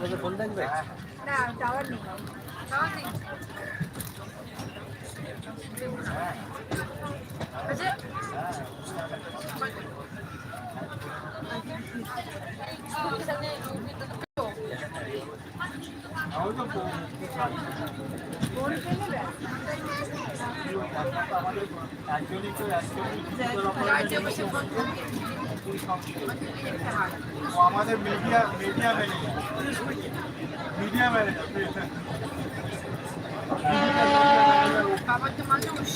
তোমাদের ফোন থাকবে? না টাওয়ার নেই। টাওয়ার নেই। আমাদের মিডিয়া মিডিয়া ম্যানেজার বাবার তো মানুষ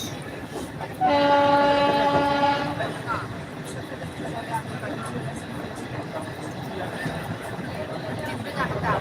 টিপে থাকতাম।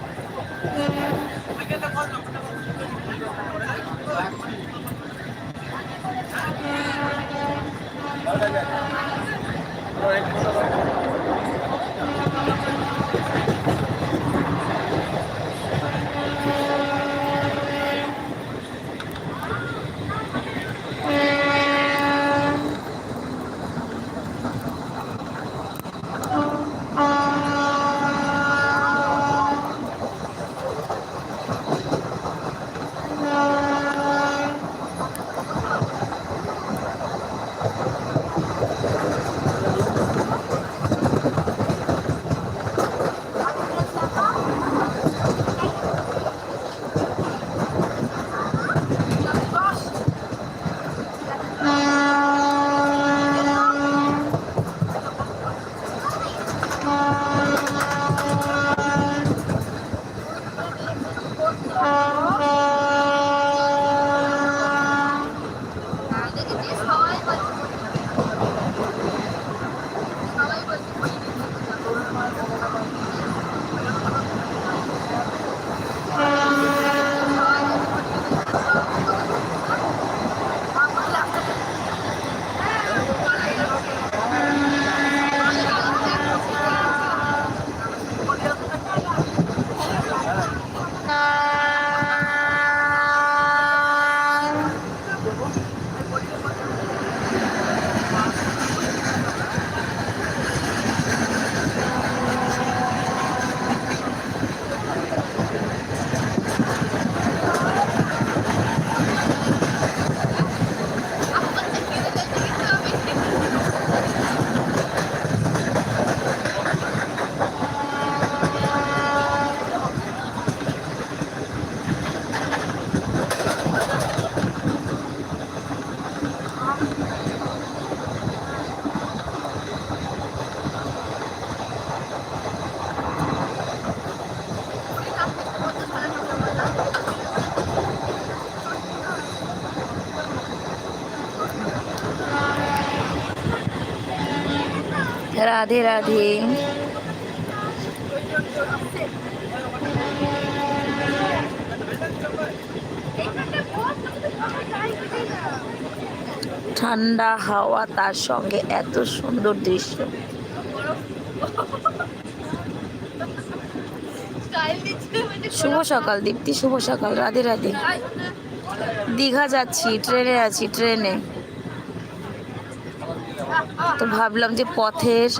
রাধে রাধে। ঠান্ডা হাওয়া তার সঙ্গে এত সুন্দর দৃশ্য। শুভ সকাল, দীপ্তি। শুভ সকাল, রাধে রাধে। দীঘা যাচ্ছি, ট্রেনে আছি, ট্রেনে। তো ভাবলাম যে পথের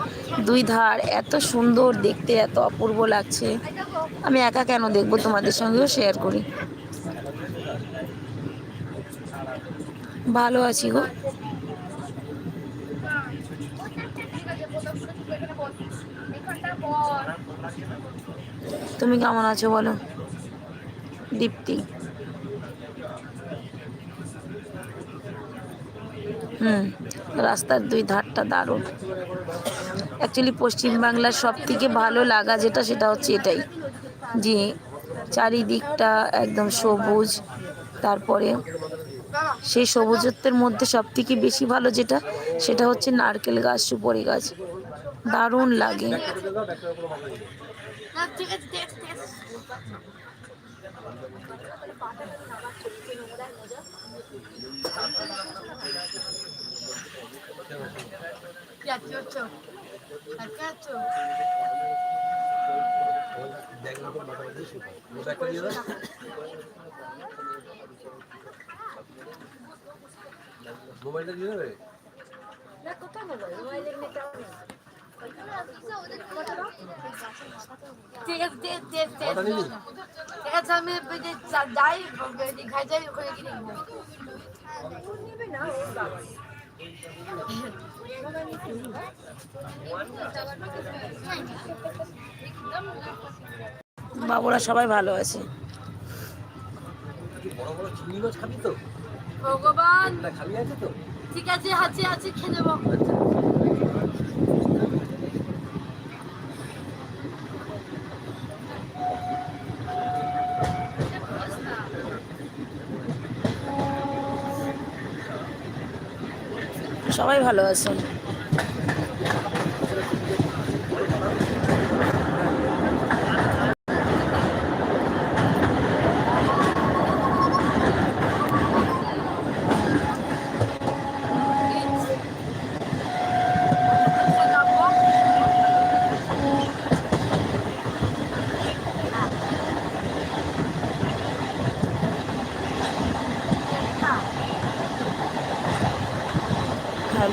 দুই ধার এত সুন্দর দেখতে, এত অপূর্ব লাগছে। আমি একা কেন দেখব তোমাদের সঙ্গেও শেয়ার করি। ভালো আছি গো। তুমি কেমন আছো বলো? দীপ্তি। হুম। রাস্তার দুই ধারটা দারুণ। অ্যাকচুয়ালি পশ্চিমবাংলার সব থেকে ভালো লাগা যেটা, সেটা হচ্ছে এটাই যে চারিদিকটা একদম সবুজ, তারপরে সেই সবুজত্বের মধ্যে সব থেকে বেশি ভালো যেটা, সেটা হচ্ছে নারকেল গাছ, সুপারি গাছ। দারুণ লাগে। না মোবাইলটা দিয়ে দেবে না কোথায় মোবাইল মোবাইলের আছে আমি যাই দীঘায় যাই ওখানে কিনে নেব বাবুরা সবাই ভালো আছে। বড় বড় খাবি তো? ভগবান! না খালি আছে তো? ঠিক আছে হাঁচি হাঁচি খেয়ে নেব। সবাই ভালো আছে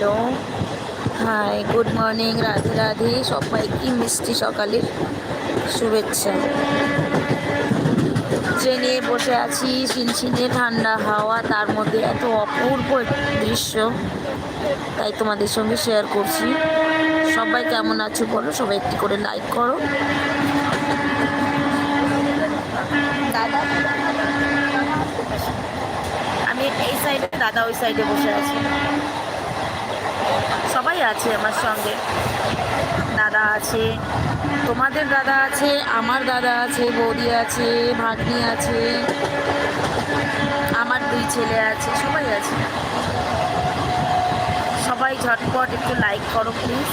hello. Hi, good morning, Radhe Radhe, সবাইকে মিষ্টি সকালের শুভেচ্ছা। ট্রেনে বসে আছি শিনশিনে ঠান্ডা হাওয়া, তার মধ্যে এত অপূর্ব দৃশ্য, তাই তোমাদের সঙ্গে শেয়ার করছি। সবাই কেমন আছো বলো, সবাই একটি করে লাইক করো। দাদা? আমি এই সাইডে দাদা ওই সাইডে বসে আছি। সবাই আছে আমার সঙ্গে। দাদা আছে, তোমাদের দাদা আছে, আমার দাদা আছে, বৌদি আছে, ভাগ্নি আছে, আমার দুই ছেলে আছে, সবাই আছে। সবাই ঝটপট একটু লাইক করো প্লিজ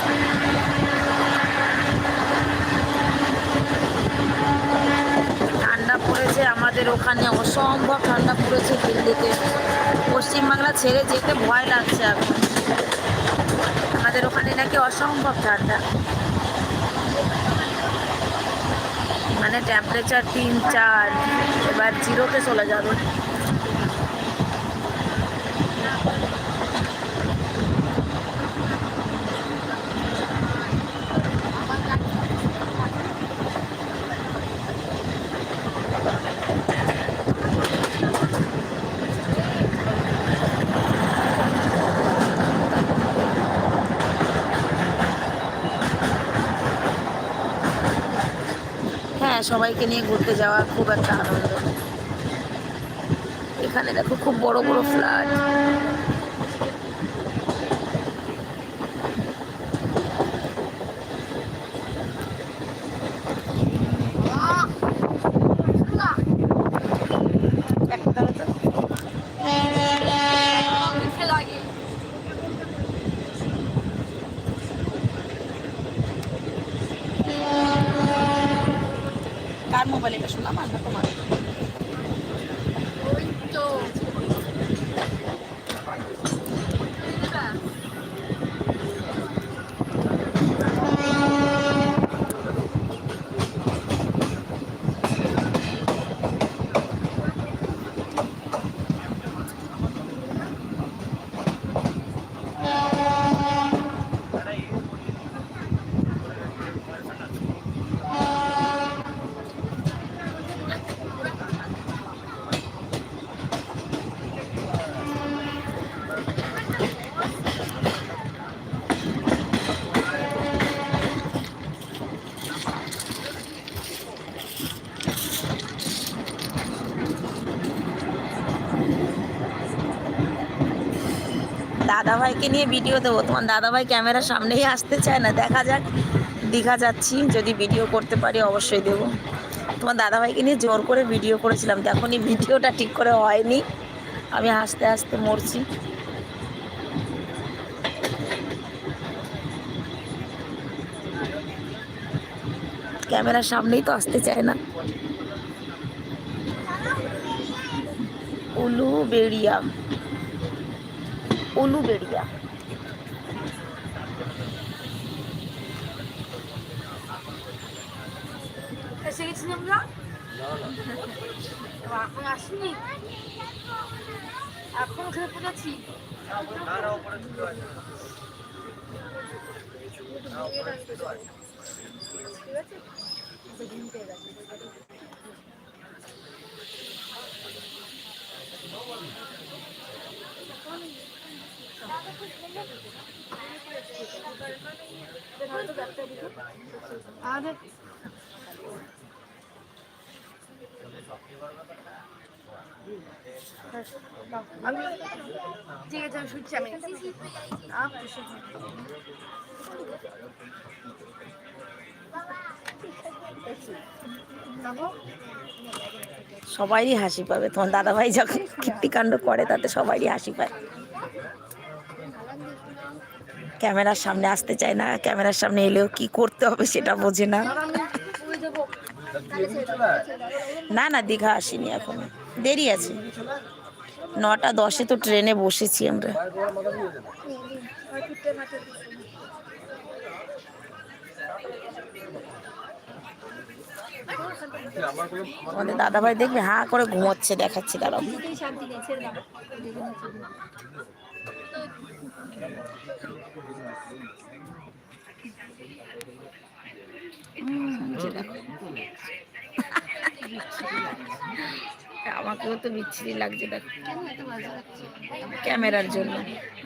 ঠান্ডা পড়েছে আমাদের ওখানে, অসম্ভব ঠান্ডা পড়েছে দিল্লিতে। পশ্চিমবাংলা ছেড়ে যেতে ভয় লাগছে এখন। আমাদের ওখানে নাকি অসম্ভব ঠান্ডা। মানে টেম্পারেচার তিন চার এবার জিরোতে চলে যাবে। সবাইকে নিয়ে ঘুরতে যাওয়া খুব একটা আনন্দ। এখানে দেখো খুব বড় বড় ফ্ল্যাট দাদাভাইকে নিয়ে ভিডিও দেবো। তোমার দাদাভাই ক্যামেরার সামনেই আসতে চায় না। দেখা যাক, দীঘা যাচ্ছি। যদি ভিডিও করতে পারি অবশ্যই দেবো। তোমার দাদাভাইকে নিয়ে জোর করে ভিডিও করেছিলাম। তখনই ভিডিওটা ঠিক করে হয়নি। আমি হাসতে হাসতে মরছি। ক্যামেরার সামনেই তো আসতে চায় না। উলুবেড়িয়া। উলুবেড়িয়া। এসে গেছি আমরা? না না। এখন আসিনি। এখন ওখানে পৌঁছাচ্ছি আমি ঠিক আছে আমি শুনছি আমি হাসি পাবে। তোমার দাদাভাই যখন কীর্তিকাণ্ড করে, তাতে সবারই হাসি পায়। ক্যামেরার সামনে আসতে চায় না, ক্যামেরার সামনে এলেও কি করতে হবে সেটা বোঝে না। না না, দীঘা আসিনি এখন। দেরি আছে। নটা দশে তো ট্রেনে বসেছি আমরা। আমাদের দাদাভাই দেখবে, হাঁ করে ঘুমোচ্ছে, দেখাচ্ছে দাঁড়াও। আমাকেও তো বিচ্ছিরি লাগছে দেখ। ক্যামেরার জন্য।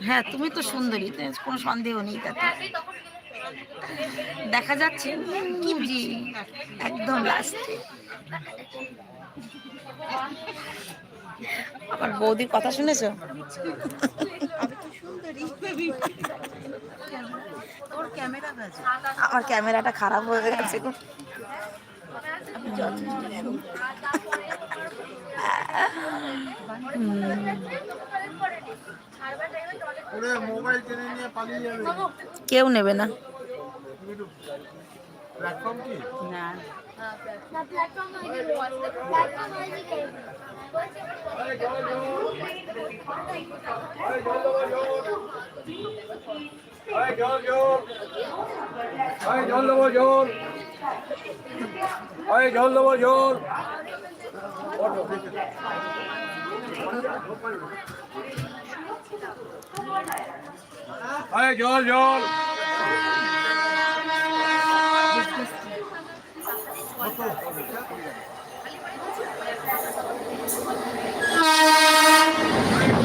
হ্যাঁ তুমি তো সুন্দরী কোনো সন্দেহ নেই তাতে। দেখা যাচ্ছে জি একদম লাস্টে আমার বৌদির কথা শুনেছো? আমার ক্যামেরাটা খারাপ হয়ে গেছে কেউ নেবে না। না। প্ল্যাটফর্ম হয়ে গেল প্ল্যাটফর্ম হয়ে গেল এই জল জল এই জল দেবো জল এই জল দেবো জল এই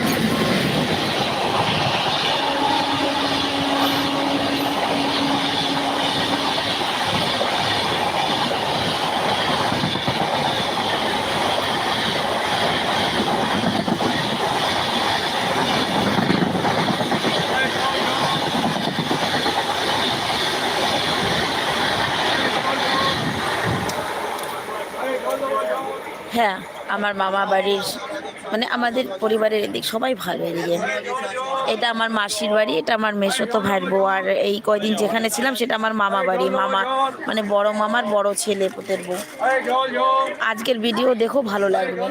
হ্যাঁ আমার মামা বাড়ির মানে আমাদের পরিবারের এদিক সবাই ভালো এদিকে। এটা আমার মাসির বাড়ি, এটা আমার মেসোতো ভাইয়ের বউ। আর এই কয়দিন যেখানে ছিলাম, সেটা আমার মামা বাড়ি। মামা মানে বড় মামার বড় ছেলে পুতের বউ। আজকের ভিডিও দেখো, ভালো লাগবে।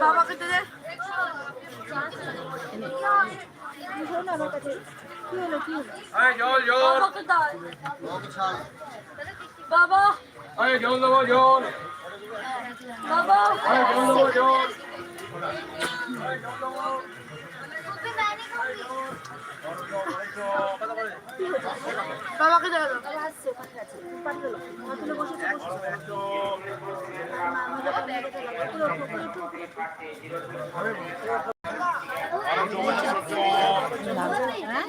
বাবাকে তো জল দেবো জল। বাবা। জল দেবো জল। বাবাকে দাও বাবা আসছে ওখানে আছে পাঠিয়ে দাও মাতুলে বসেছে বসেছে হ্যাঁ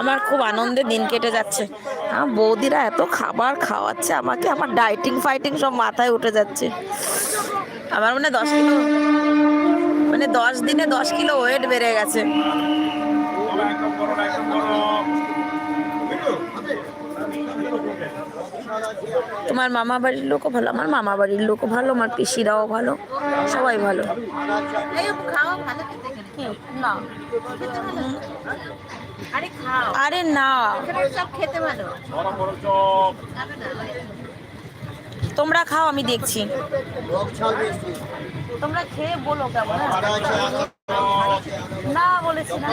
আমার খুব আনন্দে দিন কেটে যাচ্ছে। আমার বৌদিরা এত খাবার খাওয়াচ্ছে, আমাকে আমার ডাইটিং ফাইটিং সব মাথায় উঠে যাচ্ছে। আমার মানে দশ কিলো মানে দশ দিনে দশ কিলো ওয়েট বেড়ে গেছে। তোমার মামা বাড়ির লোকও ভালো, আমার মামা বাড়ির লোকও ভালো, আমার পিসিরাও ভালো, সবাই ভালো। আরে না। তোমরা খাও, আমি দেখছি। তোমরা খেয়ে বলো কেমন? না বলেছি না।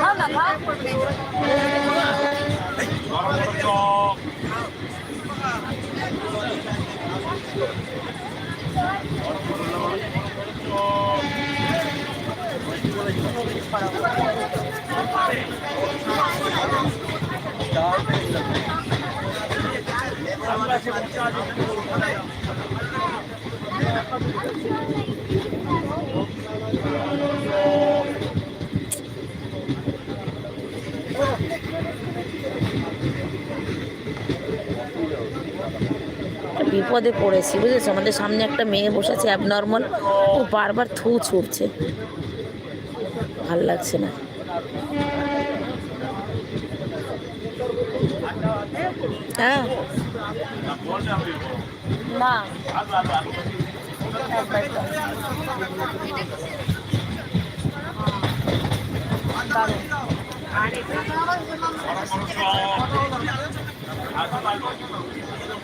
খাও না, খাও। একটা বিপদে পড়েছি, বুঝেছ? আমাদের সামনে একটা মেয়ে বসেছে অ্যাবনর্মাল ও বারবার থু ছুটছে। ভালো লাগছে না। হ্যাঁ। না।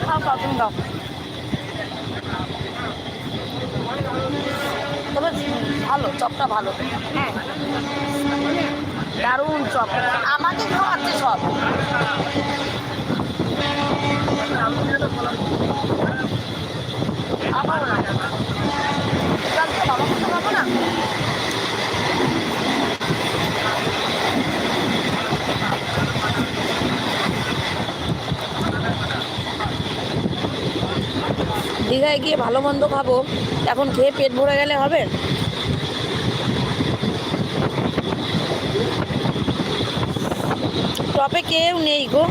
খাও খাও তুমি দাও তবে ভালো চপটা ভালো হ্যাঁ দারুণ চপ আমাকে খাওয়াচ্ছে সব আমার না কালকে বাবা কথা পাবো না দীঘায় গিয়ে ভালো মন্দ খাব। এখন খেয়ে পেট ভরে গেলে হবে? টপে কেউ নেই গো।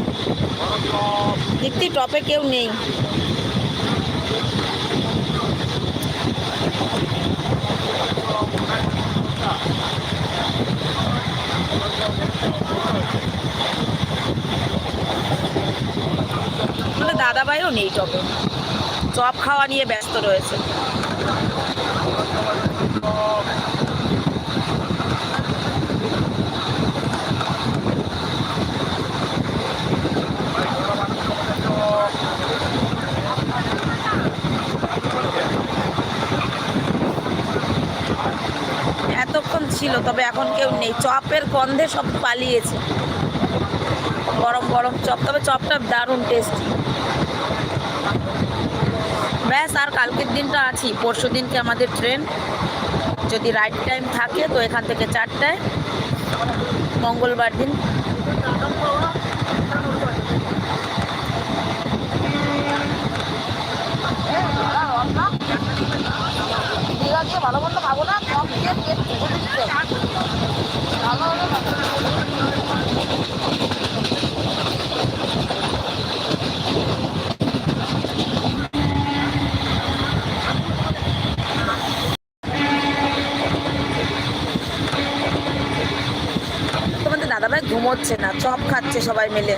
দীপ্তি, টপে কেউ নেই। দাদাভাইও নেই টপে। চপ খাওয়া নিয়ে ব্যস্ত রয়েছে। এতক্ষণ ছিল, তবে এখন কেউ নেই। চপের গন্ধে সব পালিয়েছে। গরম গরম চপ, তবে চপটা দারুণ টেস্টি ব্যাস, আর কালকের দিনটা আছি। পরশু দিনকে আমাদের ট্রেন যদি রাইট টাইম থাকে, তো এখান থেকে চারটায়। মঙ্গলবার দিন। ভালো মন্দ খাব না কম দিয়ে পেট ভরে দিচ্ছে। ভালো হলো না। তোমাদের ঘুমোচ্ছে না, চপ খাচ্ছে সবাই মিলে।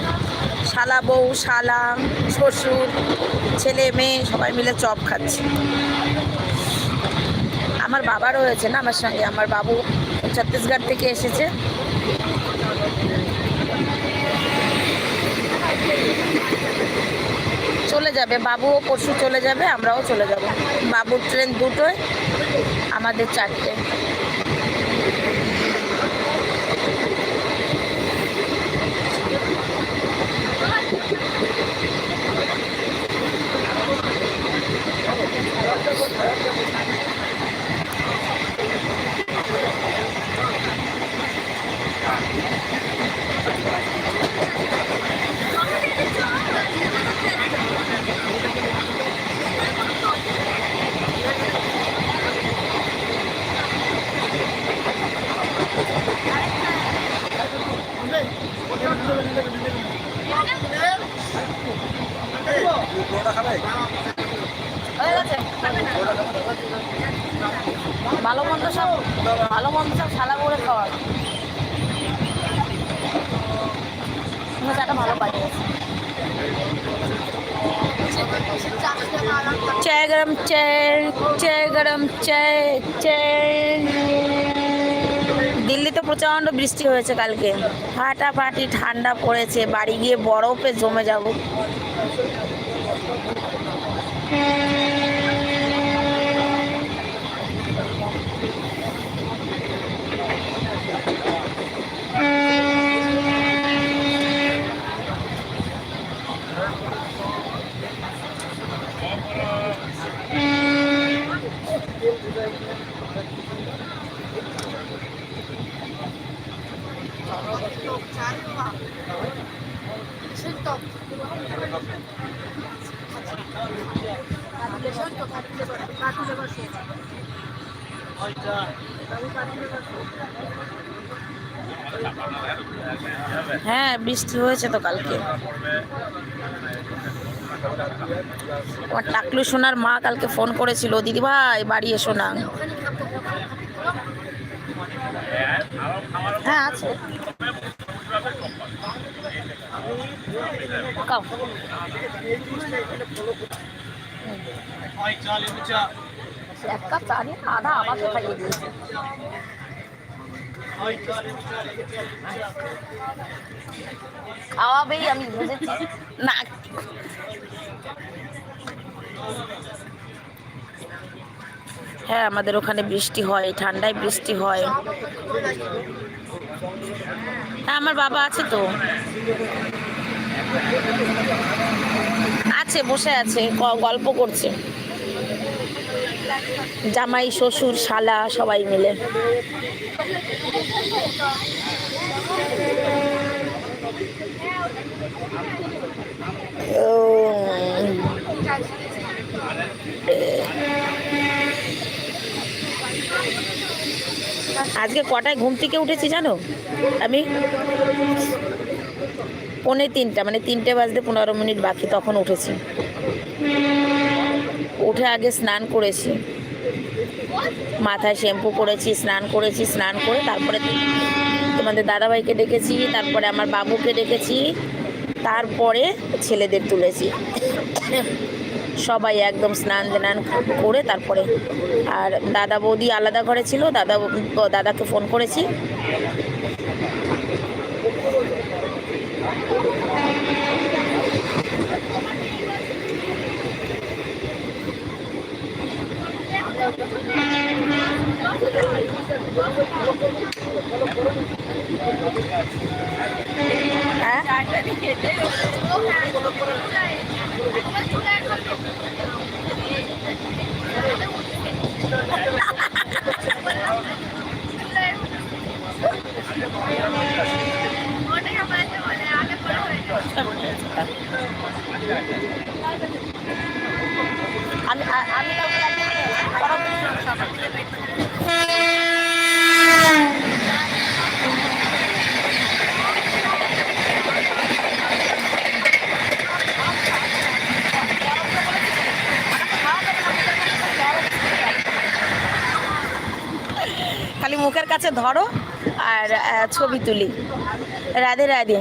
শালা বউ, শালা শ্বশুর, ছেলে, মেয়ে, সবাই মিলে চপ খাচ্ছে। আমার বাবা রয়েছে না আমার সঙ্গে, আমার বাবু ছত্তিশগড় থেকে এসেছে। চলে যাবে, বাবুও পরশু চলে যাবে, আমরাও চলে যাব। বাবুর ট্রেন দুটোয়, আমাদের চারটে। তুমি চাটা ভালো পাই চায় গরম চায় চায় গরম চায় চায় দিল্লিতে প্রচণ্ড বৃষ্টি হয়েছে কালকে। ফাটাফাটি ঠান্ডা পড়েছে। বাড়ি গিয়ে বরফে জমে যাব। হ্যাঁ বৃষ্টি হয়েছে তো কালকে। আমার টাকলু সোনার মা কালকে ফোন করেছিল, দিদি ভাই, বাড়ি এসো না। হ্যাঁ আছে খাও। এক কাপ চা নিয়ে আধা আমাকে খাইয়ে দিয়েছে খাওয়াবেই আমি বুঝেছি না হ্যাঁ আমাদের ওখানে বৃষ্টি হয়, ঠান্ডায় বৃষ্টি হয়। হ্যাঁ আমার বাবা আছে তো। আছে, বসে আছে গল্প করছে। জামাই, শ্বশুর, শালা, সবাই মিলে। আজকে কটায় ঘুম থেকে উঠেছি জানো? আমি? পৌনে তিনটা মানে তিনটে বাজতে পনেরো মিনিট বাকি তখন উঠেছি। উঠে আগে স্নান করেছি। মাথায় শ্যাম্পু করেছি, স্নান করেছি, স্নান করে তারপরে তোমাদের দাদাভাইকে ডেকেছি, তারপরে আমার বাবুকে ডেকেছি, তারপরে ছেলেদের তুলেছি। সবাই একদম স্নান টান করে তারপরে আর দাদা বৌদি আলাদা ঘরে ছিল, দাদা দাদাকে ফোন করেছি। আমি আ- আমি কাউকে লাগিয়ে খালি মুখের কাছে ধরো আর ছবি তুলি। রাধে রাধে।